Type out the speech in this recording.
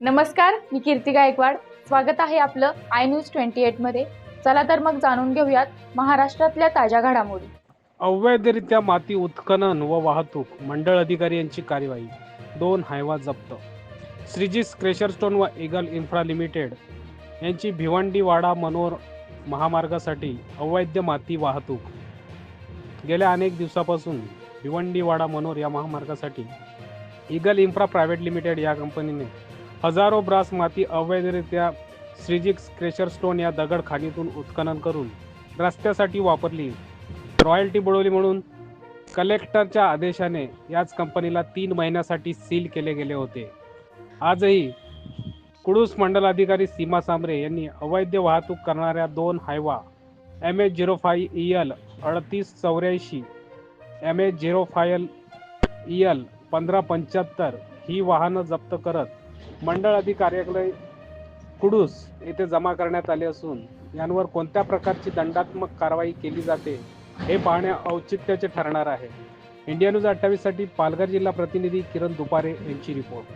नमस्कार मी कीर्ती गायकवाड. स्वागत आहे आपलं आय न्यूज ट्वेंटी एटमध्ये चला तर मग जाणून घेऊयात महाराष्ट्रातल्या ताज्या घडामोडी. अवैधरित्या माती उत्खनन व वाहतूक मंडळ अधिकारी यांची कार्यवाही दोन हायवा जप्त. श्रीजीस क्रेशरस्टोन व इगल इन्फ्रा लिमिटेड यांची भिवंडी वाडा मनोर महामार्गासाठी अवैध माती वाहतूक. गेल्या अनेक दिवसापासून भिवंडी वाडा मनोर या महामार्गासाठी इगल इन्फ्रा प्रायव्हेट लिमिटेड या कंपनीने हजारो ब्रास माती अवैधरित्या श्रीजिक्स क्रेशर स्टोन या दगड खाणीतून उत्खनन करून रस्त्यासाठी वापरली. रॉयल्टी बुडवली म्हणून कलेक्टरच्या आदेशाने याच कंपनीला तीन महिन्यासाठी सील केले गेले होते. आजही कुडूस मंडलाधिकारी सीमा सांबरे यांनी अवैध वाहतूक करणाऱ्या दोन Hyva M H zero five E L अडतीस चौऱ्याऐंशी M H zero five E L पंधरा पंच्याहत्तर ही वाहनं जप्त करत मंडळ अधिकार्यालय कुडूस येथे जमा करण्यात आले असून यांवर कोणत्या प्रकारची दंडात्मक कारवाई केली जाते हे पाहणे औचित्याचे ठरणार आहे. इंडिया न्यूज अठ्ठावीससाठी पालघर जिल्हा प्रतिनिधी किरण दुपारे यांची रिपोर्ट.